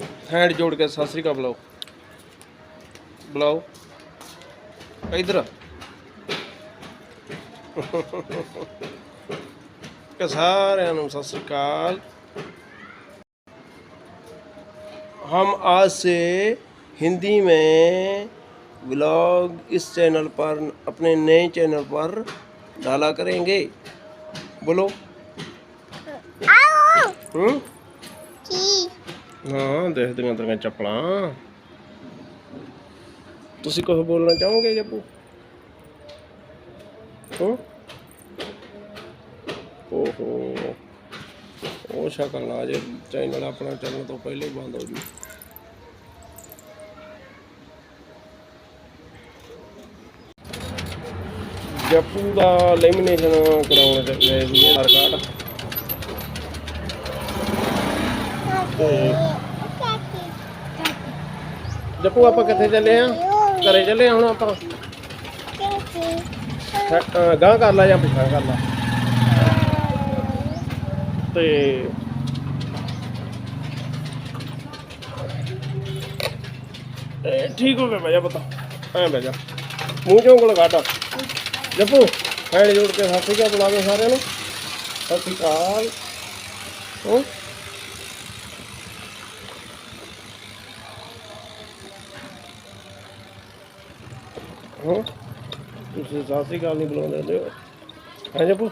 Hand जोड़ के सत श्रीकाल बुलाओ। बुलाओ। इधर सारू सत श्रीकाल हम आज से हिंदी में ब्लॉग इस चैनल पर अपने नए चैनल पर डाला करेंगे। बोलो। हम्म? ਹਾਂ ਦੇਖਦੀਆਂ ਤੇਰੀਆਂ ਚੱਪਲਾਂ। ਤੁਸੀਂ ਕੁਝ ਬੋਲਣਾ ਚਾਹੋਗੇ ਜੱਪੂ ਹੂੰ। ਓਹੋ। ਉਹ ਸ਼ਕਲ ਆ ਜੇ ਚੈਨਲ ਆਪਣਾ ਚੱਲਣ ਤੋਂ ਪਹਿਲੇ ਹੀ ਬੰਦ ਹੋ ਜੂ। ਜੱਪੂ ਦਾ ਲੈਮੀਨੇਸ਼ਨ ਕਰਾਉਣ ਚੱਲੇ ਸੀ ਆਧਾਰ ਕਾਰਡ। ਤੇ ਜੱਪੂ ਆਪਾਂ ਕਿੱਥੇ ਚੱਲੇ ਆ? ਘਰੇ ਚੱਲੇ ਆ ਹੁਣ ਆਪਾਂ? ਗਾਂ ਕਰ ਲਾ ਜਾਂ ਪਿਛਾ ਕਰ ਲਾ। ਤੇ ਇਹ ਠੀਕ ਹੋ ਗਿਆ ਬਈ ਪਤਾ ਐ ਬਹਿ ਜਾ। ਮੂੰਹ ਚੋਂ ਕੋਲ ਕੱਢ? ਜੱਪੂ ਹੈਂਡ ਜੋੜ ਕੇ ਸਤਿ ਸ਼੍ਰੀ ਅਕਾਲ ਬੁਲਾ ਦਿਓ ਸਾਰਿਆਂ ਨੂੰ। ਸਤਿ ਸ਼੍ਰੀ ਅਕਾਲ। ਹੋ ਹੋ ਤੁਸੀਂ ਸਤਿ ਸ਼੍ਰੀ ਅਕਾਲ ਨਹੀਂ ਬੁਲਾਉਂਦੇ ਹੁੰਦੇ ਹੋ ਹੈ ਜੱਪੂ?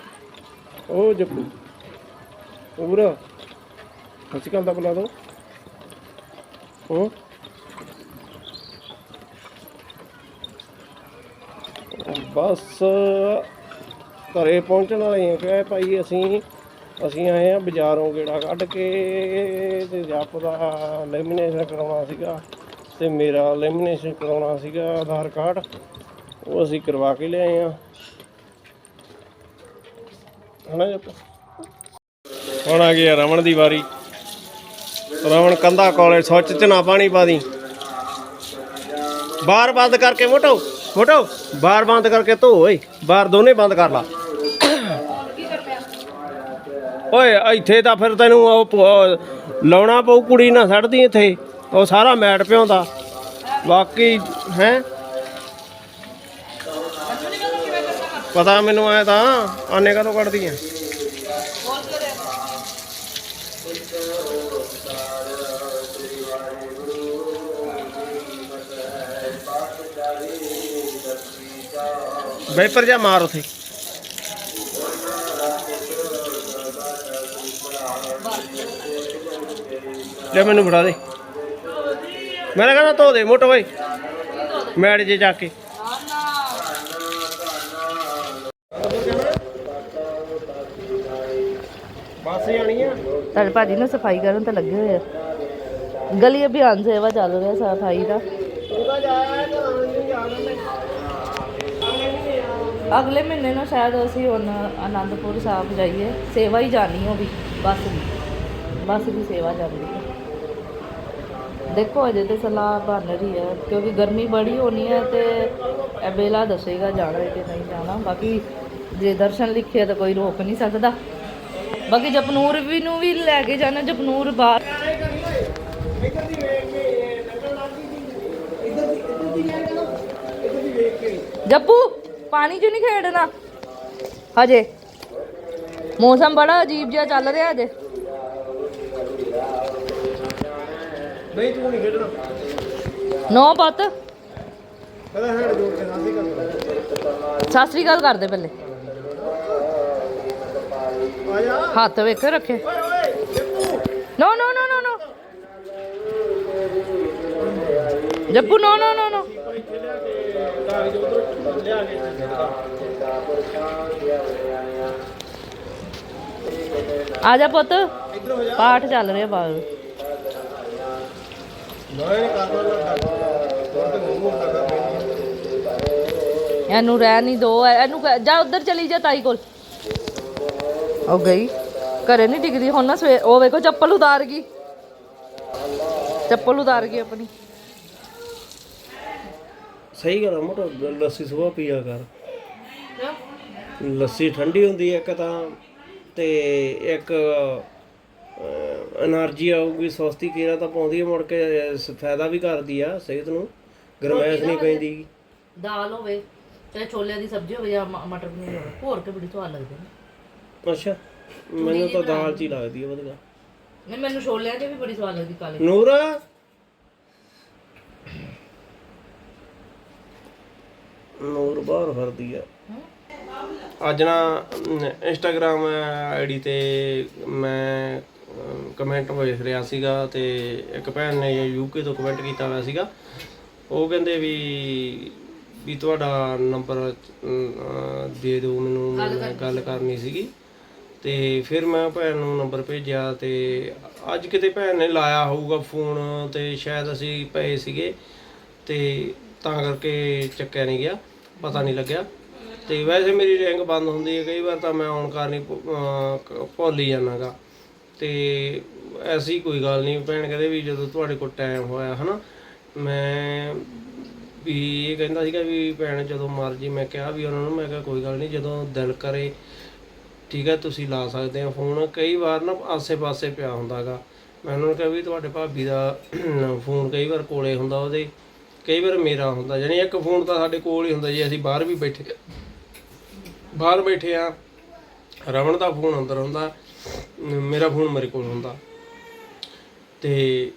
ਉਹ ਜੱਪੂ। ਪੂਰਾ ਸਤਿ ਸ਼੍ਰੀ ਅਕਾਲ ਦਾ ਬੁਲਾ ਦੋ। ਹੋ ਬਸ, ਘਰੇ ਪਹੁੰਚਣ ਵਾਲੇ ਆ ਕਿ ਭਾਈ ਅਸੀਂ ਅਸੀਂ ਆਏ ਆ ਬਾਜ਼ਾਰੋਂ ਗੇੜਾ ਕੱਢ ਕੇ ਤੇ ਜੱਪ ਦਾ ਲੈਮੀਨੇਸ਼ਨ ਕਰਵਾਉਣਾ ਸੀਗਾ ਤੇ ਮੇਰਾ ਲੈਮੀਨੇਸ਼ਨ ਕਰਾਉਣਾ ਸੀਗਾ ਆਧਾਰ ਕਾਰਡ। ਉਹ ਅਸੀਂ ਕਰਵਾ ਕੇ ਲਿਆਏ ਆ। ਹਣਾ ਹੁਣ ਆ ਗਿਆ ਰਮਨ ਦੀ ਵਾਰੀ। ਰਮਨ ਕੰਧਾ ਕੋਲੇ ਸੁੱਚ ਚ ਨਾ ਪਾਣੀ ਪਾ ਦੀ। ਬਾਰ ਬੰਦ ਕਰਕੇ ਮੋਟੋ ਮੋਟੋ, ਬਾਰ ਬੰਦ ਕਰਕੇ ਧੋ ਓਏ, ਬਾਰ ਦੋਨੇ ਬੰਦ ਕਰ ਲਾ। ਓਏ, ਇੱਥੇ ਤਾਂ ਫਿਰ ਤੈਨੂੰ ਉਹ ਲਾਉਣਾ ਪਊ, ਕੁੜੀ ਨਾ ਛੱਡਦੀ ਇੱਥੇ। ਉਹ ਸਾਰਾ ਮੈਟ ਪਿਆਉਂਦਾ ਬਾਕੀ, ਹੈ? ਪਤਾ ਮੈਨੂੰ ਆਇਆ ਤਾਂ, ਆਨੇ ਕਦੋਂ ਕੱਢਦੀ ਆ ਵੈਪਰ ਜਾ ਮਾਰ ਉਥੇ। ਲੈ ਮੈਨੂੰ ਫੜਾ ਦੇ। ਮੈਂ ਤਾਂ ਕਹਿੰਦਾ ਧੋ ਦੇ ਮੋਟੋ ਓਏ ਮੈਟ ਜੇ ਜਾ ਕੇ ਬਸ ਜਾਣੀ ਆ ਤੁਹਾਡੇ ਭਾਜੀ ਨੇ ਸਫ਼ਾਈ ਕਰਨ ਤੇ ਲੱਗੇ ਹੋਏ ਆ। ਗਲੀ ਅਭਿਆਨ ਸੇਵਾ ਚੱਲ ਰਿਹਾ ਸਫ਼ਾਈ ਦਾ। ਅਗਲੇ ਮਹੀਨੇ ਨੂੰ ਸ਼ਾਇਦ ਅਸੀਂ ਹੁਣ ਆਨੰਦਪੁਰ ਸਾਹਿਬ ਜਾਈਏ। ਸੇਵਾ ਹੀ ਜਾਣੀ ਉਹ ਵੀ, ਬੱਸ ਦੀ। ਬੱਸ ਦੀ ਸੇਵਾ ਜਾਂਦੀ ਹੈ ਦੇਖੋ ਅਜੇ ਤੇ ਸਲਾਹ ਬਣ ਰਹੀ ਹੈ ਕਿਉਂਕਿ ਗਰਮੀ ਬੜੀ ਹੋਣੀ ਹੈ ਤੇ ਇਹ ਬੇਲਾ ਦੱਸੇਗਾ ਜਾਣਾ ਹੈ ਕਿ ਨਹੀਂ ਜਾਣਾ। ਬਾਕੀ ਜੇ ਦਰਸ਼ਨ ਲਿਖਿਆ ਤਾਂ ਕੋਈ ਰੋਕ ਨਹੀਂ ਸਕਦਾ। ਬਾਕੀ ਜਪਨੂਰ ਵੀ ਨੂੰ ਵੀ ਲੈ ਕੇ ਜਾਣਾ ਜਪਨੂਰ ਬਾਹਰ। ਜੱਪੂ ਪਾਣੀ 'ਚ ਨਹੀਂ ਖੇਡਣਾ। ਹਜੇ। ਮੌਸਮ ਬੜਾ ਅਜੀਬ ਜਿਹਾ ਚੱਲ ਰਿਹਾ ਹਜੇ। ਨਹੀਂ ਤੂੰ ਨਹੀਂ ਖੇਡਣਾ। ਨੋ ਪੁੱਤ। ਕਹਿੰਦਾ ਹੈਂਡ ਜੋੜ ਕੇ ਸਾਸੀ ਕਰ ਸਤਿ ਸ੍ਰੀ ਅਕਾਲ ਕਰਦੇ ਪਹਿਲੇ। ਹੱਥ ਵੇਖੋ ਰੱਖੇ। ਨੋ ਨੋ ਨੋ ਨੋ ਨੋ ਜੱਪੂ ਨੋ ਨੋ ਨੋ ਨੋ ਆ ਜਾ ਪੁੱਤ। ਪਾਠ ਚੱਲ ਰਿਹਾ ਬਾਹਰ। ਇਹਨੂੰ ਰਹਿ ਨਹੀਂ ਦੋ, ਇਹਨੂੰ ਕਹਿ- ਜਾ ਉੱਧਰ ਚਲੀ ਜਾ ਤਾਈ ਕੋਲ। ਉਹ ਗਈ। ਘਰੇ ਨਹੀਂ ਟਿਕਦੀ ਹੁਣ ਨਾ ਸਵੇਰ ਉਹ ਵੇਖੋ ਚੱਪਲ ਉਤਾਰ ਗਈ। ਚੱਪਲ ਉਤਾਰ ਗਈ ਆਪਣੀ। ਸਹੀ ਗੱਲ ਆ ਮੋਟਾ ਲੱਸੀ ਸੁਬਾ ਪੀਆ ਕਰ। ਲੱਸੀ ਠੰਡੀ ਹੁੰਦੀ ਹੈ ਇੱਕ ਤਾਂ ਤੇ ਇੱਕ એનર્ਜੀ ਆਊਗੀ ਸਸਤੀ ਕੇਰਾ ਤਾਂ ਪਾਉਂਦੀ ਹੈ ਮੁੜ ਕੇ ਫਾਇਦਾ ਵੀ ਕਰਦੀ ਆ ਸਿਹਤ ਨੂੰ ਗਰਮੈਸ਼ ਨਹੀਂ ਪੈਂਦੀ। ਦਾਲ ਹੋਵੇ ਚਾਹੇ ਛੋਲਿਆਂ ਦੀ ਸਬਜ਼ੀ ਹੋਵੇ ਜਾਂ ਮਟਰ ਪਨੀਰ ਹੋਵੇ ਹੋਰ ਕੇ ਬੜੀ ਸਵਾਦ ਲੱਗਦੀ ਹੈ ਅੱਛਾ ਮੈਨੂੰ ਤਾਂ ਦਾਲ ਚ ਹੀ ਲੱਗਦੀ ਹੈ ਵਧੀਆ। ਨਹੀਂ ਮੈਨੂੰ ਛੋਲਿਆਂ 'ਚ ਵੀ ਬੜੀ ਸਵਾਦ ਲੱਗਦੀ ਕਾਲੇ। ਨੂਰ? ਨੂਰ ਬਾਹਰ ਫਿਰਦੀ ਆ? ਅੱਜ ਨਾ ਇੰਸਟਾਗ੍ਰam ਆਈਡੀ ਤੇ ਮੈਂ ਕਮੈਂਟ ਵੇਖ ਰਿਹਾ ਸੀਗਾ ਤੇ ਇੱਕ ਭੈਣ ਨੇ ਯੂਕੇ ਤੋਂ ਕਮੈਂਟ ਕੀਤਾ ਹੋਇਆ ਸੀਗਾ। ਉਹ ਕਹਿੰਦੇ ਵੀ ਵੀ ਤੁਹਾਡਾ ਨੰਬਰ ਦੇ ਦਿਓ ਮੈਨੂੰ ਗੱਲ ਕਰਨੀ ਸੀਗੀ। ਤੇ ਫਿਰ ਮੈਂ ਭੈਣ ਨੂੰ ਨੰਬਰ ਭੇਜਿਆ ਤੇ ਅੱਜ ਕਿਤੇ ਭੈਣ ਨੇ ਲਾਇਆ ਹੋਊਗਾ ਫੋਨ ਤੇ ਸ਼ਾਇਦ ਅਸੀਂ ਪਏ ਸੀਗੇ ਤੇ ਤਾਂ ਕਰਕੇ ਚੱਕਿਆ ਨਹੀਂ ਗਿਆ, ਪਤਾ ਨਹੀਂ ਲੱਗਿਆ। ਤੇ ਵੈਸੇ ਮੇਰੀ ਰਿੰਗ ਬੰਦ ਹੁੰਦੀ ਹੈ, ਕਈ ਵਾਰ ਤਾਂ ਮੈਂ ਔਨ ਕਰਨੀ ਭੁ- ਅਹ ਕ- ਭੁੱਲ ਹੀ ਜਾਣਾਗਾ ਤੇ ਐਸੀ ਕੋਈ ਗੱਲ ਨਹੀਂ, ਭੈਣ ਕਹਿੰਦੇ ਵੀ ਜਦੋਂ ਤੁਹਾਡੇ ਕੋਲ ਟਾਈਮ ਹੋਇਆ ਹਨਾ, ਮੈਂ ਵੀ ਇਹ ਕਹਿੰਦਾ ਸੀਗਾ ਵੀ ਭੈਣ ਜਦੋਂ ਮਰਜ਼ੀ ਮੈਂ ਕਿਹਾ ਵੀ ਉਹਨਾਂ ਨੂੰ, ਮੈਂ ਕਿਹਾ ਕੋਈ ਗੱਲ ਨਹੀਂ, ਜਦੋਂ ਦਿਲ ਕਰੇ ਠੀਕ ਹੈ, ਤੁਸੀਂ ਲਾ ਸਕਦੇ ਹੋ ਫੋਨ ਕਈ ਵਾਰ ਨਾ ਆਸੇ-ਪਾਸੇ ਪਿਆ ਹੁੰਦਾਗਾ। ਮੈਂ ਉਹਨਾਂ ਨੂੰ ਕਿਹਾ ਵੀ ਤੁਹਾਡੇ ਭਾਬੀ ਦਾ ਫੋਨ ਕਈ ਵਾਰ ਕੋਲੇ ਹੁੰਦਾ ਉਹਦੇ, ਕਈ ਵਾਰ ਮੇਰਾ ਹੁੰਦਾ। ਯਾਨੀ ਇੱਕ ਫੋਨ ਤਾਂ ਸਾਡੇ ਕੋਲ ਹੀ ਹੁੰਦਾ ਜੀ ਅਸੀਂ ਬਾਹਰ ਵੀ ਬੈਠੇ ਬਾਹਰ ਬੈਠੇ ਆ ਰਵਣ ਦਾ ਫੋਨ ਅੰਦਰ ਹੁੰਦਾ, ਮੇਰਾ ਫੋਨ ਮੇਰੇ ਕੋਲ ਹੁੰਦਾ। ਤੇ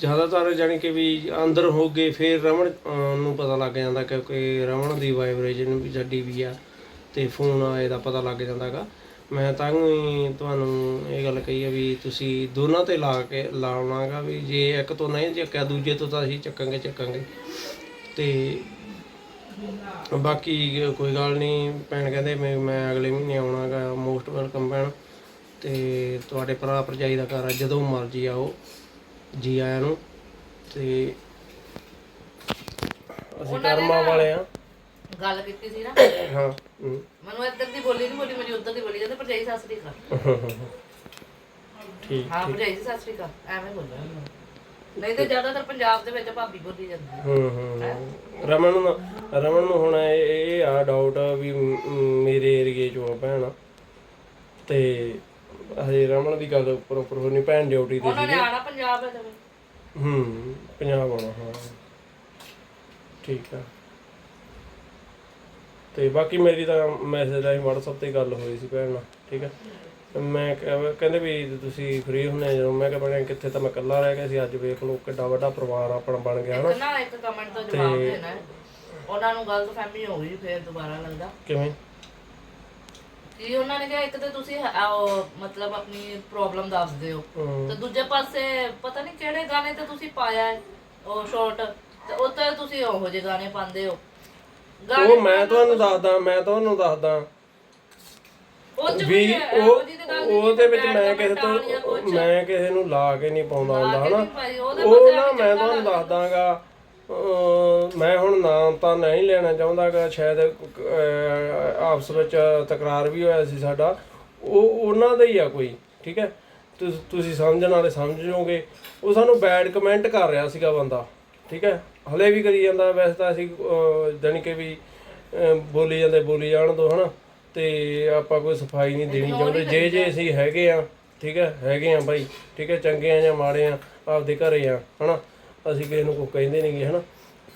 ਜ਼ਿਆਦਾਤਰ ਜਾਣੀ ਕਿ ਵੀ ਅੰਦਰ ਹੋ ਗਏ, ਫਿਰ ਰਮਣ ਨੂੰ ਪਤਾ ਲੱਗ ਜਾਂਦਾ ਕਿਉਂਕਿ ਰਮਣ ਦੀ ਵਾਈਬ੍ਰੇਸ਼ਨ ਵੀ ਛੱਡੀ ਵੀ ਆ। ਤੇ ਫੋਨ ਆਏ ਦਾ ਪਤਾ ਲੱਗ ਜਾਂਦਾਗਾ। ਮੈਂ ਤਾਂ ਹੀ ਤੁਹਾਨੂੰ ਇਹ ਗੱਲ ਕਹੀ ਆ ਵੀ ਤੁਸੀਂ ਦੋਨਾਂ ਤੇ ਲਾ ਕੇ ਲਾਉਣਾਗਾ ਵੀ ਜੇ ਇੱਕ ਤੋਂ ਨਹੀਂ ਚੱਕਿਆ ਦੂਜੇ ਤੋਂ ਤਾਂ ਅਸੀਂ ਚੱਕਾਂਗੇ ਚੱਕਾਂਗੇ। ਤੇ ਬਾਕੀ ਕੋਈ ਗੱਲ ਨਹੀਂ ਭੈਣ ਕਹਿੰਦੇ ਮੈਂ ਮੈਂ ਅਗਲੇ ਮਹੀਨੇ ਆਉਣਾਗਾ ਮੋਸਟ ਵੈਲਕਮ ਭੈਣ। ਤੇ ਤੁਹਾਡੇ ਭਰਾ ਭਰਜਾਈ ਦਾ ਘਰ ਆ ਜਦੋਂ ਮਰਜ਼ੀ ਆਓ ਜੀ ਆਇਆਂ ਨੂੰ। ਤੇ ਅਸੀਂ ਕਰਮਾਂ ਵਾਲੇ ਆ। ਗੱਲ ਕੀਤੀ ਸੀ ਨਾ। ਹਾਂ। ਮੈਨੂੰ ਇੱਧਰ ਦੀ ਬੋਲੀ ਨਹੀਂ ਬੋਲੀ ਮੇਰੀ ਉੱਧਰ ਦੀ ਬੋਲੀ। ਜਾਂਦੇ ਭਰਜਾਈ ਸਤਿ ਸ੍ਰੀ ਅਕਾਲ। ਠੀਕ ਹਾਂ ਭਰਜਾਈ ਜੀ ਸਤਿ ਸ੍ਰੀ ਅਕਾਲ। ਐਵੇਂ ਬੋਲਣਾ ਮੈਨੂੰ। ਨਹੀਂ ਤੇ ਜ਼ਿਆਦਾਤਰ ਪੰਜਾਬ ਦੇ ਵਿੱਚ ਭਾਬੀ ਬੋਲੀ ਜਾਂਦੀ ਹੈ। ਹੂੰ ਹੂੰ ਰਮਨ ਨੂੰ ਰਮਨ ਨੂੰ ਹੁਣ ਇਹ ਇਹ ਆ ਡਾਊਟ ਵੀ ਮ- ਮ- ਮੇਰੇ ਏਰੀਏ ਚੋਂ ਆ ਭੈਣ। ਤੇ ਹਜੇ ਰਮਨ ਦੀ ਗੱਲ ਉੱਪਰ ਉੱਪਰ ਹੋਣੀ ਭੈਣ ਡਿਊਟੀ ਤੇ ਉਹਨਾਂ ਸੀ ਨੇ ਆਣਾ ਪੰਜਾਬ। ਹੂੰ ਆਉਣਾ ਹਾਂ। ਠੀਕ ਆ। ਤੇ ਬਾਕੀ ਮੇਰੀ ਤਾਂ ਮੈਸੇਜ ਰਾਹੀਂ WhatsApp ਤੇ ਗੱਲ ਹੋਈ ਸੀ ਭੈਣ ਨਾਲ ਠੀਕ ਤੇ ਮੈਂ ਕਿਹਾ- ਕਹਿੰਦੇ ਵੀ ਤੁਸੀਂ ਫ੍ਰੀ ਹੁੰਦੇ ਜਦੋਂ ਮੈਂ ਕਿਹਾ ਬਣਿਆ ਕਿੱਥੇ ਤਾਂ ਮੈਂ ਇਕੱਲਾ ਰਹਿ ਗਿਆ ਸੀ। ਅੱਜ ਵੇਖ ਲਓ ਕਿੱਡਾ ਵੱਡਾ ਪਰਿਵਾਰ ਆਪਣਾ ਬਣ ਗਿਆ ਹਨਾ। ਇੱਕ ਨਾ ਇੱਕ ਕਮੈਂਟ ਤੋਂ ਜਵਾਬ ਦੇਣਾ ਹੈ। ਉਹਨਾਂ ਨੂੰ ਗਲਤ ਫਹਿਮੀ ਹੋ ਗਈ ਫਿਰ ਦੁਬਾਰਾ ਲੱਗਦਾ। ਕਿਵੇਂ? ਕਿ ਉਹਨਾਂ ਨੇ ਕਿਹਾ ਇੱਕ ਤੇ ਤੁਸੀਂ ਹ- ਉਹ ਮਤਲਬ ਆਪਣੀ ਪ੍ਰੋਬਲਮ ਦੱਸਦੇ ਹੋ। ਹਮ, ਤੇ ਦੂਜੇ ਪਾਸੇ ਪਤਾ ਨਹੀਂ ਕਿਹੜੇ ਗਾਣੇ ਤੇ ਤੁਸੀਂ ਪਾਇਆ ਹੈ ਉਹ ਸ਼ਾਰਟ ਤੇ ਉੱਤੇ ਤੁਸੀਂ ਉਹੋ ਜਿਹੇ ਗਾਣੇ ਪਾਉਂਦੇ ਹੋ। ਉਹ ਮੈਂ ਤੁਹਾਨੂੰ ਦੱਸਦਾ ਮੈਂ ਤੁਹਾਨੂੰ ਦੱਸਦਾ। ਵੀ ਉਹ ਉਹਦੇ ਵਿੱਚ ਮੈਂ ਕਿਸੇ ਤੋਂ। ਮੈਂ ਕਿਸੇ ਨੂੰ ਲਾ ਕੇ ਨਹੀਂ ਪਾਉਂਦਾ ਹੁੰਦਾ ਹਨਾ? ਉਹ ਨਾ ਮੈਂ ਤੁਹਾਨੂੰ ਦੱਸਦਾਗਾ ਮੈਂ ਹੁਣ ਨਾਮ ਤਾਂ ਨਹੀਂ ਲੈਣਾ ਚਾਹੁੰਦਾਗਾ ਸ਼ਾਇਦ ਆਪਸ ਵਿੱਚ ਤਕਰਾਰ ਵੀ ਹੋਇਆ ਸੀ ਸਾਡਾ। ਉਹ ਉਹਨਾਂ ਦਾ ਹੀ ਆ ਕੋਈ ਠੀਕ ਹੈ? ਤੁਸੀਂ ਸਮਝਣ ਵਾਲੇ ਸਮਝ ਜਾਓਗੇ। ਉਹ ਸਾਨੂੰ ਬੈਡ ਕਮੈਂਟ ਕਰ ਰਿਹਾ ਸੀਗਾ ਬੰਦਾ। ਠੀਕ ਹੈ? ਹਲੇ ਵੀ ਕਰੀ ਜਾਂਦਾ ਵੈਸੇ ਤਾਂ ਅਸੀਂ ਜਾਣੀ ਕਿ ਵੀ ਬੋਲੀ ਜਾਂਦੇ ਬੋਲੀ ਜਾਣ ਦੋ ਹਨਾ? ਤੇ ਆਪਾਂ ਕੋਈ ਸਫ਼ਾਈ ਨਹੀਂ ਦੇਣੀ ਚਾਹੁੰਦੇ। ਜੇ ਜੇ ਅਸੀਂ ਹੈਗੇ ਆ ਠੀਕ ਹੈ? ਹੈਗੇ ਆ ਬਾਈ ਠੀਕ ਹੈ? ਚੰਗੇ ਆ ਜਾਂ ਮਾੜੇ ਆ ਆਪਦੇ ਘਰੇ ਆ ਹਨਾ? ਅਸੀਂ ਕਿਸੇ ਨੂੰ ਕੋਈ ਕਹਿੰਦੇ ਨਹੀਂਗੇ ਹਨਾ?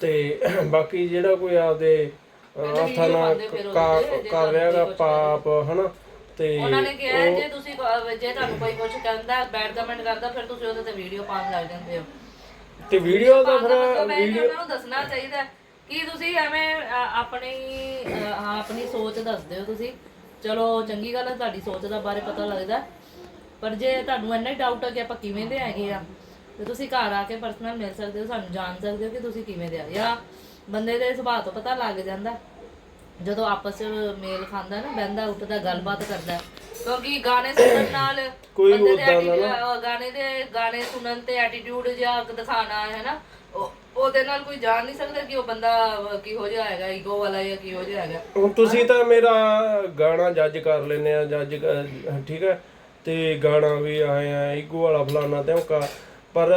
ਤੇ ਬਾਕੀ ਜਿਹੜਾ ਕੋਈ ਆਪਦੇ ਹੱਥਾਂ ਨਾਲ ਕਰ ਰਿਹਾਗਾ ਪਾਪ ਹਨਾ? ਤੇ ਉਹਨਾਂ ਨੇ ਕਿਹਾ ਜੇ ਤੁਸੀਂ ਜੇ ਤੁਹਾਨੂੰ ਕੋਈ ਕੁਝ ਕਹਿੰਦਾ ਬੈਡ ਕਮੈਂਟ ਕਰਦਾ ਫਿਰ ਤੁਸੀਂ ਉਹਦੇ ਤੇ ਵੀਡੀਓ ਪਾਉਣ ਲੱਗ ਜਾਂਦੇ ਹੋ। ਤੇ ਵੀਡੀਓ ਦਾ ਫਿਰ ਮਤਲਬ ਇਹ ਕਿ ਉਹਨਾਂ ਨੂੰ ਦੱਸਣਾ ਚਾਹੀਦਾ ਹੈ ਕਿ ਤੁਸੀਂ ਐਵੇਂ ਅ, ਆਪਣੀ ਅ, ਆਪਣੀ ਸੋਚ ਦੱਸਦੇ ਹੋ ਤੁਸੀਂ ਚਲੋ ਚੰਗੀ ਗੱਲ ਹੈ ਤੁਹਾਡੀ ਸੋਚ ਦਾ ਬਾਰੇ ਪਤਾ ਲੱਗਦਾ ਹੈ। ਪਰ ਜੇ ਤੁਹਾਨੂੰ ਇੰਨਾ ਹੀ ਡਾਊਟ ਹੈ ਕਿ ਆਪਾਂ ਕਿਵੇਂ ਦੇ ਹੈਗੇ ਆ ਤੇ ਤੁਸੀਂ ਘਰ ਆ ਕੇ ਪਰਸਨਲ ਮਿਲ ਸਕਦੇ ਹੋ ਸਾਨੂੰ ਜਾਣ ਸਕਦੇ ਹੋ ਕਿ ਤੁਸੀਂ ਕਿਵੇਂ ਦੇ ਆ ਜਾਂ ਬੰਦੇ ਦੇ ਸੁਭਾਅ ਤੋਂ ਪਤਾ ਲੱਗ ਜਾਂਦਾ। ਜਦੋਂ ਆਪਸ ਵਿੱਚ ਮੇਲ ਖਾਂਦਾ ਨਾ ਬਹਿੰਦਾ ਉੱਠਦਾ ਗੱਲਬਾਤ ਕਰਦਾ। ਕਿਉਂਕਿ ਗਾਣੇ ਸੁਣਨ ਨਾਲ ਕੋਈ ਬੰਦੇ ਦੇ ਉੱਦਾਂ ਦਾ attitude- ਅਹ ਗਾਣੇ ਦੇ ਗਾਣੇ ਸੁਣਨ ਤੇ ਐਟੀਟਿਊਡ ਜਾਂ ਦਿਖਾਣਾ ਹੈ ਨਾ ਉਹ- ਉਹਦੇ ਨਾਲ ਕੋਈ ਜਾਣ ਨਹੀਂ ਸਕਦਾ ਕਿ ਉਹ ਬੰਦਾ ਕਿਹੋ ਜਿਹਾ ਹੈਗਾ ਈਗੋ ਵਾਲਾ ਜਾਂ ਕਿਹੋ ਜਿਹਾ ਹੈਗਾ। ਹੁਣ ਤੁਸੀਂ ਤਾਂ ਮੇਰਾ ਗਾਣਾ ਜੱਜ ਕਰ ਲੈਨੇ ਆ ਜੱਜ ਠੀਕ ਹੈ? ਤੇ ਗਾਣਾ ਵੀ ਆਏ ਆ ਈਗੋ ਵਾਲਾ ਫਲਾਨਾ ਧਮਕਾ ਪਰ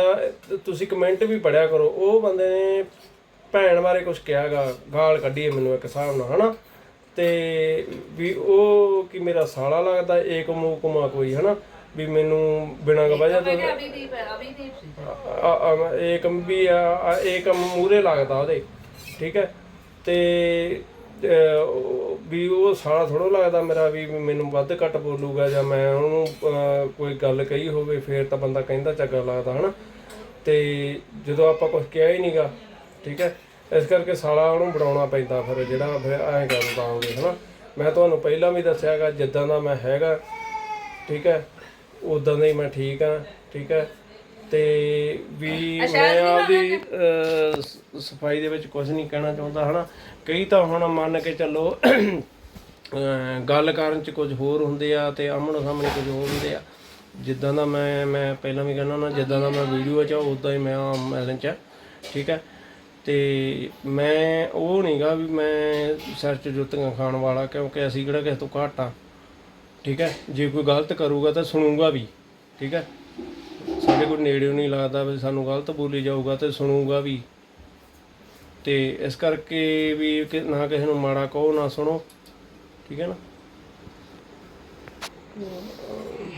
ਤੁਸੀਂ ਕਮੈਂਟ ਵੀ ਪੜਿਆ ਕਰੋ ਉਹ ਬੰਦੇ ਨੇ ਭੈਣ ਬਾਰੇ ਕੁਝ ਕਿਹਾਗਾ ਗਾਲ ਕੱਢੀ ਹੈ ਮੈਨੂੰ ਇੱਕ ਹਿਸਾਬ ਨਾਲ ਹਨਾ? ਤੇ ਵੀ ਉਹ ਕਿ ਮੇਰਾ ਸਾਲਾ ਲੱਗਦਾ ਏਕ ਮੂਕਮਾ ਕੋਈ ਹਨਾ? ਵੀ ਮੈਨੂੰ ਬਿਨਾਂ ਵਜ੍ਹਾ ਤੋਂ ਅਭਿਦੀਪ ਹੈ। ਅਭਿਦੀਪ ਸੀ ਏਕਮ ਵੀ ਆ ਏਕਮ ਮੂਰੇ ਲੱਗਦਾ ਉਹਦੇ ਠੀਕ ਹੈ? ਤੇ ਵੀ ਉਹ ਸਾਲਾ ਥੋੜਾ ਲੱਗਦਾ ਮੇਰਾ ਵੀ ਮੈਨੂੰ ਵੱਧ ਘੱਟ ਬੋਲੂਗਾ ਜਾਂ ਮੈਂ ਉਹਨੂੰ ਕੋਈ ਗੱਲ ਕਹੀ ਹੋਵੇ ਫੇਰ ਤਾਂ ਬੰਦਾ ਕਹਿੰਦਾ ਚੰਗਾ ਲੱਗਦਾ ਹਨਾ? ਤੇ ਜਦੋਂ ਆਪਾਂ ਕੁਝ ਕਿਹਾ ਹੀ ਨਹੀਂਗਾ ਠੀਕ ਹੈ? ਇਸ ਕਰਕੇ ਸਾਲਾ ਉਹਨੂੰ ਬਣਾਉਣਾ ਪੈਂਦਾ ਫਿਰ ਜਿਹੜਾ ਫਿਰ ਐਂ ਕਰਦਾ ਹੋਵੇ ਹਨਾ? ਮੈਂ ਤੁਹਾਨੂੰ ਪਹਿਲਾਂ ਵੀ ਦੱਸਿਆਗਾ ਜਿੱਦਾਂ ਦਾ ਮੈਂ ਹੈਗਾ ਠੀਕ ਹੈ? ਉਦਾਂ ਦਾ ਹੀ ਮੈਂ ਠੀਕ ਆ ਠੀਕ ਹੈ? ਤੇ ਵੀ ਮੈਂ ਆਪਦੀ ਅਹ, ਸਫ਼ਾਈ ਦੇ ਵਿੱਚ ਕੁਝ ਨਹੀਂ ਕਹਿਣਾ ਚਾਹੁੰਦਾ ਹਨਾ? ਕਈ ਤਾਂ ਹੁਣ ਮੰਨ ਕੇ ਚੱਲੋ ਅਹ, ਗੱਲ ਕਰਨ ਚ ਕੁਝ ਹੋਰ ਹੁੰਦੇ ਆ ਤੇ ਆਮਣੋ ਸਾਹਮਣੇ ਕੁਝ ਹੋਰ ਹੁੰਦੇ ਆ। ਜਿੱਦਾਂ ਦਾ ਮੈਂ ਮੈਂ ਪਹਿਲਾਂ ਵੀ ਕਹਿੰਦਾ ਨਾ ਜਿੱਦਾਂ ਦਾ ਮੈਂ ਵੀਡੀਓ 'ਚ ਉਦਾਂ ਹੀ ਮੈਂ ਆਮ ਮੈਲਨ 'ਚ ਆ, ਠੀਕ ਹੈ? ਤੇ ਮੈਂ ਉਹ ਨਹੀਂਗਾ ਵੀ ਮੈਂ ਸਿਰ 'ਚ ਜੁੱਤੀਆਂ ਖਾਣ ਵਾਲਾ ਕਿਉਂਕਿ ਅਸੀਂ ਕਿਹੜਾ ਕਿਸੇ ਤੋਂ ਘੱਟ ਆ। ਠੀਕ ਹੈ? ਜੇ ਕੋਈ ਗਲਤ ਕਰੂਗਾ ਤਾਂ ਸੁਣੂਗਾ ਵੀ। ਠੀਕ ਹੈ? ਸਾਡੇ ਕੋਲ ਨੇੜਿਓਂ ਨਹੀਂ ਲੱਗਦਾ ਵੀ ਸਾਨੂੰ ਗਲਤ ਬੋਲੀ ਜਾਊਗਾ ਤੇ ਸੁਣੂਗਾ ਵੀ। ਤੇ ਇਸ ਕਰਕੇ ਵੀ ਨਾ ਕਿਸੇ ਨੂੰ ਮਾੜਾ ਕਹੋ ਨਾ ਸੁਣੋ। ਠੀਕ ਹੈ ਨਾ?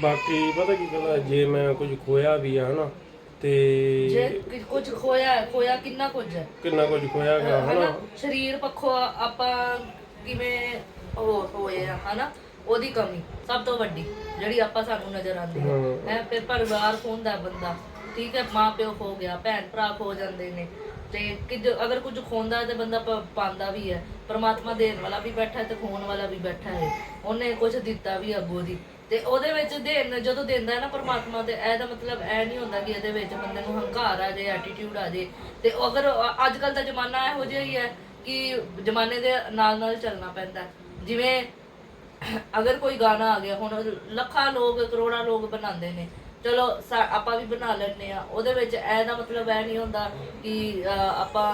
ਬਾਕੀ ਪਤਾ ਕੀ ਗੱਲ ਜੇ ਮੈਂ ਕੁਝ ਖੋਇਆ ਵੀ ਆ ਹਨਾ। ਤੇ ਜੇ ਕਿ- ਕੁਝ ਖੋਇਆ ਹੈ, ਖੋਇਆ ਕਿੰਨਾ ਕੁਝ? ਹੈ ਕਿੰਨਾ ਕੁਝ ਖੋਇਆ ਗਿਆ ਹਨਾ? ਹਨਾ? ਸਰੀਰ ਪੱਖੋਂ ਆਪਾਂ ਕਿਵੇਂ ਹੋ ਹੋਏ ਆ ਹਨਾ? ਉਹਦੀ ਕਮੀ ਸਭ ਤੋਂ ਵੱਡੀ ਜਿਹੜੀ ਆਪਾਂ ਸਾਨੂੰ ਨਜ਼ਰ ਆਉਂਦੀ ਹੈ। ਹਾਂ। ਫਿਰ ਪਰਿਵਾਰ ਖੋਂਦਾ ਬੰਦਾ ਠੀਕ ਹੈ? ਮਾਂ ਪਿਓ ਖੋ ਗਿਆ ਭੈਣ ਭਰਾ ਖੋ ਜਾਂਦੇ ਨੇ। ਤੇ ਕਿ ਅਗਰ ਕੁਝ ਖੋਂਦਾ ਤੇ ਬੰਦਾ ਪ- ਪਾਉਂਦਾ ਵੀ ਹੈ। ਪ੍ਰਮਾਤਮਾ ਦੇਣ ਵਾਲਾ ਵੀ ਬੈਠਾ ਹੈ ਤੇ ਖੋਣ ਵਾਲਾ ਵੀ ਬੈਠਾ ਹੈ। ਉਹਨੇ ਕੁਝ ਦਿੱਤਾ ਵੀ ਅੱਗੋਂ ਦੀ। ਤੇ ਉਹਦੇ ਵਿੱਚ ਦੇਣ, ਜਦੋਂ ਦਿੰਦਾ ਹੈ ਨਾ ਪ੍ਰਮਾਤਮਾ ਤੇ ਇਹਦਾ ਮਤਲਬ ਇਹ ਨਹੀਂ ਹੁੰਦਾ ਕਿ ਇਹਦੇ ਵਿੱਚ ਬੰਦੇ ਨੂੰ ਹੰਕਾਰ ਆ ਜਾਏ ਐਟੀਟਿਊਡ ਆ ਜਾਏ ਤੇ ਅਗਰ ਅੱਜ ਕੱਲ ਦਾ ਜ਼ਮਾਨਾ ਇਹੋ ਜਿਹਾ ਹੀ ਹੈ ਕਿ ਜ਼ਮਾਨੇ ਦੇ ਨਾਲ ਨਾਲ ਚੱਲਣਾ ਪੈਂਦਾ ਜਿਵੇਂ ਅਗਰ ਕੋਈ ਗਾਣਾ ਆ ਗਿਆ, ਹੁਣ ਲੱਖਾਂ ਲੋਕ, ਕਰੋੜਾਂ ਲੋਕ ਬਣਾਉਂਦੇ ਨੇ। ਚਲੋ ਸਾ- ਆਪਾਂ ਵੀ ਬਣਾ ਲੈਂਦੇ ਆ ਉਹਦੇ ਵਿੱਚ ਇਹ ਦਾ ਮਤਲਬ ਇਹ ਨਹੀਂ ਹੁੰਦਾ ਕਿ ਆਪਾਂ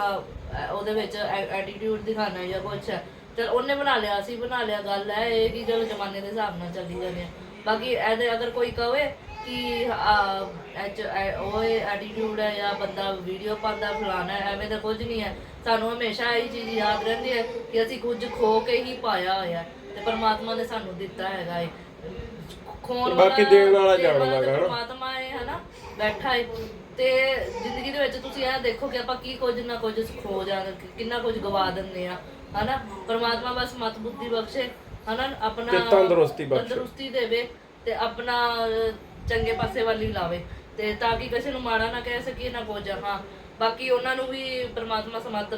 ਉਹਦੇ ਵਿੱਚ ਐਟੀਟਿਊਡ ਦਿਖਾਣਾ ਜਾਂ ਕੁਛ। ਚਲ ਉਹਨੇ ਬਣਾ ਲਿਆ ਅਸੀਂ ਬਣਾ ਲਿਆ ਗੱਲ ਹੈ ਇਹ ਕਿ ਚਲੋ ਜ਼ਮਾਨੇ ਦੇ ਹਿਸਾਬ ਨਾਲ ਚੱਲੀ ਜਾਂਦੇ ਆ ਬਾਕੀ ਇਹਦੇ ਅਗਰ ਕੋਈ ਕਵੇ ਕਿ ਆ, ਇਹ ਉਹ ਐਟੀਟਿਊਡ ਹੈ ਜਾਂ ਬੰਦਾ ਵੀਡੀਓ ਪਾਉਂਦਾ ਫਲਾਣਾ ਐਵੇਂ ਦਾ ਕੁਝ ਨਹੀਂ ਹੈ। ਸਾਨੂੰ ਹਮੇਸ਼ਾ ਇਹ ਚੀਜ਼ ਯਾਦ ਰਹਿੰਦੀ ਹੈ ਕਿ ਅਸੀਂ ਕੁਝ ਖੋ ਕੇ ਹੀ ਪਾਇਆ ਹੋਇਆ ਤੇ ਪਰਮਾਤਮਾ ਨੇ ਸਾਨੂੰ ਦਿੱਤਾ ਹੈਗਾ ਹੈ। ਖੋਣ ਬਾਕੀ ਦੇਣ ਵਾਲਾ ਜਾਣਦਾ। ਪਰਮਾਤਮਾ ਹੈ ਹਨਾ? ਬੈਠਾ ਹੈ। ਤੇ ਜ਼ਿੰਦਗੀ ਦੇ ਵਿੱਚ ਤੁਸੀਂ ਇਹ ਦੇਖੋ ਕਿ ਆਪਾਂ ਕੀ ਕੁਝ ਨਾ ਕੁਝ ਖੋ ਜਾਂਦੇ ਕਿੰਨਾ ਕੁਝ ਗਵਾ ਦਿੰਦੇ ਆ ਹਨਾ? ਪਰਮਾਤਮਾ ਬਸ ਮਤ ਬੁੱਧੀ ਬਖਸ਼ੇ ਹਨਾ? ਆਪਣਾ ਤੇ ਤੰਦਰੁਸਤੀ ਬਖਸ਼ੇ। ਤੰਦਰੁਸਤੀ ਦੇਵੇ ਤੇ ਆਪਣਾ ਚੰਗੇ ਪਾਸੇ ਵੱਲ ਹੀ ਲਾਵੇ। ਤੇ ਤਾਂ ਕਿ ਕਿਸੇ ਨੂੰ ਮਾੜਾ ਨਾ ਕਹਿ ਸਕੀਏ ਨਾ ਕੁਝ ਹਾਂ। ਬਾਕੀ ਉਹਨਾਂ ਨੂੰ ਵੀ ਪਰਮਾਤਮਾ ਸਮਤ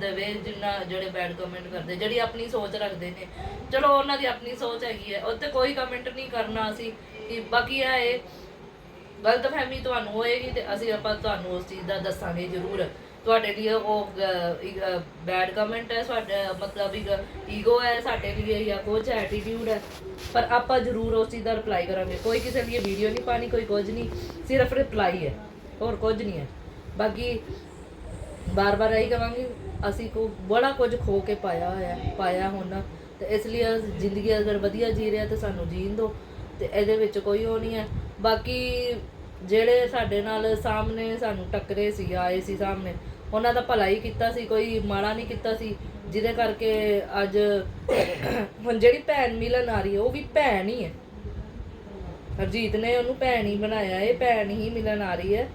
ਦੇਵੇ, ਜਿੰਨਾ ਜਿਹੜੇ ਬੈਡ ਕਮੈਂਟ ਕਰਦੇ, ਜਿਹੜੀ ਆਪਣੀ ਸੋਚ ਰੱਖਦੇ ਨੇ। ਚਲੋ, ਉਹਨਾਂ ਦੀ ਆਪਣੀ ਸੋਚ ਹੈਗੀ ਹੈ। ਉੱਤੇ ਕੋਈ ਕਮੈਂਟ ਨਹੀਂ ਕਰਨਾ ਅਸੀਂ, ਕਿ ਬਾਕੀ ਇਹ ਗਲਤ ਫਹਿਮੀ ਤੁਹਾਨੂੰ ਹੋਏਗੀ ਤੇ ਅਸੀਂ ਆਪਾਂ ਤੁਹਾਨੂੰ ਉਸ ਚੀਜ਼ ਦਾ ਦੱਸਾਂਗੇ ਜ਼ਰੂਰ। ਤੁਹਾਡੇ ਲਈ ਉਹ ਬੈਡ ਕਮੈਂਟ ਹੈ ਸਾਡਾ ਮਤਲਬ ਈਗੋ ਹੈ ਸਾਡੇ ਲਈ ਜਾਂ ਕੁਝ ਐਟੀਟਿਊਡ ਹੈ। ਪਰ ਆਪਾਂ ਜ਼ਰੂਰ ਉਸ ਚੀਜ਼ ਦਾ ਰਿਪਲਾਈ ਕਰਾਂਗੇ। ਕੋਈ ਕਿਸੇ ਲਈ ਵੀਡੀਓ ਨਹੀਂ ਪਾਣੀ, ਕੋਈ ਕੁਝ ਨਹੀਂ, ਸਿਰਫ ਰਿਪਲਾਈ ਹੈ। ਹੋਰ ਕੁਝ ਨਹੀਂ ਹੈ। ਬਾਕੀ ਬਾਰ-ਬਾਰ ਇਹੀ ਕਵਾਂਗੇ ਅਸੀਂ ਕੋ ਬੜਾ ਕੁਝ ਖੋ ਕੇ ਪਾਇਆ ਹੋਇਆ, ਪਾਇਆ ਹੁਣ। ਤੇ ਇਸ ਲਈ ਜ਼ਿੰਦਗੀ ਅਗਰ ਵਧੀਆ ਜੀ ਰਿਹਾ ਤੇ ਸਾਨੂੰ ਜੀਣ ਦਿਓ ਤੇ ਇਹਦੇ ਵਿੱਚ ਕੋਈ ਉਹ ਨਹੀਂ ਹੈ। ਬਾਕੀ ਜਿਹੜੇ ਸਾਡੇ ਨਾਲ ਸਾਹਮਣੇ ਸਾਨੂੰ ਟੱਕਰੇ ਸੀ, ਆਏ ਸੀ ਸਾਹਮਣੇ, ਉਹਨਾਂ ਦਾ ਭਲਾ ਹੀ ਕੀਤਾ ਸੀ, ਕੋਈ ਮਾੜਾ ਨਹੀਂ ਕੀਤਾ ਸੀ। ਜਿਹਦੇ ਕਰਕੇ ਅੱਜ ਹੁਣ ਜਿਹੜੀ ਭੈਣ ਮਿਲਣ ਆ ਰਹੀ ਹੈ, ਉਹ ਵੀ ਭੈਣ ਹੀ ਹੈ। ਹਰਜੀਤ ਨੇ ਉਹਨੂੰ ਭੈਣ ਹੀ ਬਣਾਇਆ, ਇਹ ਭੈਣ ਹੀ ਮਿਲਣ ਆ ਰਹੀ ਹੈ।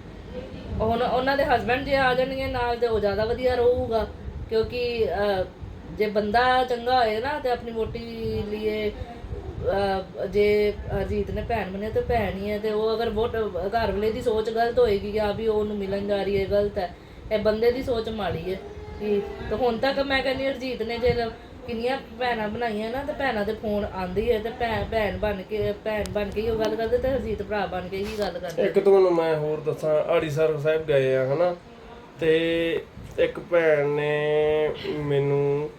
ਹੁਣ ਉਹਨਾਂ ਦੇ ਹਸਬੰਡ ਜੇ ਆ ਜਾਣਗੇ ਨਾਲ ਤੇ ਉਹ ਜ਼ਿਆਦਾ ਵਧੀਆ ਰਹੂਗਾ, ਕਿਉਂਕਿ ਜੇ ਬੰਦਾ ਚੰਗਾ ਹੋਏ ਨਾ ਤੇ ਆਪਣੀ ਵੋਟੀ ਲਈ ਜੇ ਹਰਜੀਤ ਨੇ ਭੈਣ ਬਣੇ ਤੇ ਭੈਣ ਹੀ ਹੈ ਤੇ ਉਹ ਅਗਰ ਵੋਟ, ਘਰ ਵਾਲੇ ਦੀ ਸੋਚ ਗਲਤ ਹੋਏਗੀ ਕਿ ਆ ਵੀ ਉਹ ਉਹਨੂੰ ਮਿਲਣ ਜਾ ਰਹੀ ਹੈ ਗਲਤ ਹੈ, ਇਹ ਬੰਦੇ ਦੀ ਸੋਚ ਮਾੜੀ ਹੈ। ਕਿ ਤੇ ਹੁਣ ਤੱਕ ਮੈਂ ਕਹਿੰਦੀ ਹਰਜੀਤ ਨੇ ਜੇ ਕਿੰਨੀਆਂ ਭੈਣਾਂ ਬਣਾਈਆਂ ਨਾ ਤੇ ਭੈਣਾਂ ਦੇ ਫੋਨ ਆਂਦੀ ਹੈ ਤੇ ਭੈਣ ਭੈਣ ਬਣ ਕੇ ਭੈਣ ਬਣ ਕੇ ਹੀ ਉਹ ਗੱਲ ਕਰਦੇ ਤੇ ਹਰਜੀਤ ਭਰਾ ਬਣ ਕੇ ਹੀ ਗੱਲ ਕਰਦੇ। ਇੱਕ ਤੁਹਾਨੂੰ ਮੈਂ ਹੋਰ ਦੱਸਾਂ ਆੜੀਸਰ ਸਾਹਿਬ ਗਏ ਆ ਹਨਾ? ਤੇ ਇੱਕ ਭੈਣ ਨੇ ਮੈਨੂੰ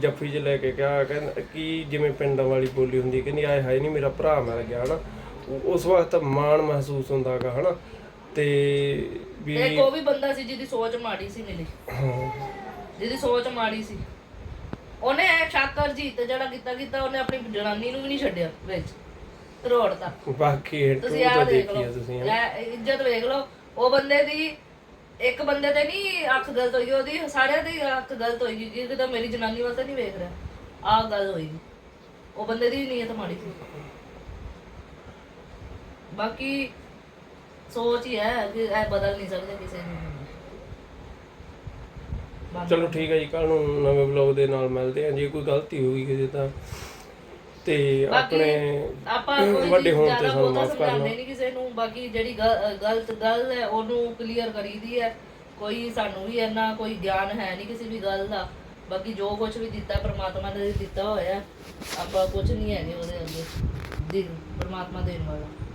ਜੱਫੀ 'ਚ ਲੈ ਕੇ ਕਿਹਾ ਕਹਿੰਦਾ ਕਿ ਜਿਵੇਂ ਪਿੰਡਾਂ ਵਾਲੀ ਬੋਲੀ ਹੁੰਦੀ ਕਹਿੰਦੀ ਆਏ ਹਾਏ ਨਹੀਂ ਮੇਰਾ ਭਰਾ ਮਰ ਗਿਆ ਹਨਾ? ਉਸ ਵਕਤ ਮਾਣ ਮਹਿਸੂਸ ਹੁੰਦਾਗਾ ਹਨਾ? ਤੇ ਵੀ ਇੱਕ ਉਹ ਵੀ ਬੰਦਾ ਸੀ ਜਿਹਦੀ ਸੋਚ ਮਾੜੀ ਸੀ ਮਿਲੀ। ਹਾਂ, ਜਿਹਦੀ ਸੋਚ ਮਾੜੀ ਸੀ। ਉਹਨੇ ਇਹ ਸ਼ਾਕਰ ਜੀਤ ਜਿਹੜਾ ਕੀਤਾ ਕੀਤਾ ਉਹਨੇ ਆਪਣੀ ਜਨਾਨੀ ਨੂੰ ਵੀ ਨਹੀਂ ਛੱਡਿਆ ਵਿੱਚ। ਰੋੜਤਾ ਬਾਕੀ ਹਿੱਟ ਤੁਸੀਂ ਤਾਂ ਆਹ ਦੇਖ ਲਓ। ਤੁਸੀਂ ਲੈ ਇੱਜ਼ਤ ਵੇਖ ਲਓ। ਉਹ ਬੰਦੇ ਦੀ ਇੱਕ ਬੰਦੇ ਤੇ ਨਹੀਂ ਅੱਖ ਗਲਤ ਹੋਈ ਉਹਦੀ ਸਾਰਿਆਂ ਦੀ ਅੱਖ ਗਲਤ ਹੋਈ ਕਿ ਤਾਂ ਮੇਰੀ ਜਨਾਨੀ ਵਾਸਤੇ ਨਹੀਂ ਵੇਖ ਰਿਹਾ। ਆਹ ਗੱਲ ਹੋਈ ਉਹ ਬੰਦੇ ਦੀ ਨੀਅਤ ਮਾੜੀ ਸੀ। ਬਾਕੀ ਸੋਚ ਹੀ ਹੈ ਕਿ ਇਹ ਬਦਲ ਨਹੀਂ ਸਕਦੇ ਕਿਸੇ ਨੂੰ। ਚਲੋ ਠੀਕ ਹੈ ਜੀ ਕੱਲ ਨੂੰ ਨਵੇਂ ਵਲੌਗ ਦੇ ਨਾਲ ਮਿਲਦੇ ਹਾਂ। ਜੇ ਕੋਈ ਗਲਤੀ ਹੋਈ ਕਿਸੇ ਤਾਂ। ਤੇ ਬਾਕੀ ਆਪਣੇ ਆਪਾਂ ਕੋਈ ਵੱਡੇ ਹੋਣ ਤੇ ਸਾਨੂੰ ਮਾਫ ਕਰਨਾ ਨਹੀਂ ਕਿਸੇ ਨੂੰ। ਬਾਕੀ ਜਿਹੜੀ ਗਲਤ ਗੱਲ ਹੈ ਉਹਨੂੰ ਕਲੀਅਰ ਕਰੀਦੀ ਹੈ। ਕੋਈ ਸਾਨੂੰ ਵੀ ਇੰਨਾ ਕੋਈ ਗਿਆਨ ਹੈ ਨਹੀਂ ਕਿਸੇ ਵੀ ਗੱਲ ਦਾ। ਬਾਕੀ ਜੋ ਕੁਝ ਵੀ ਦਿੱਤਾ ਪ੍ਰਮਾਤਮਾ ਨੇ ਦਿੱਤਾ ਹੋਇਆ ਆਪਾਂ ਕੁਝ ਨਹੀਂ ਹੈਗੇ ਉਹਦੇ ਅੱਗੇ। ਦੀ ਪ੍ਰਮਾਤਮਾ ਦੇਣ ਵਾਲਾ।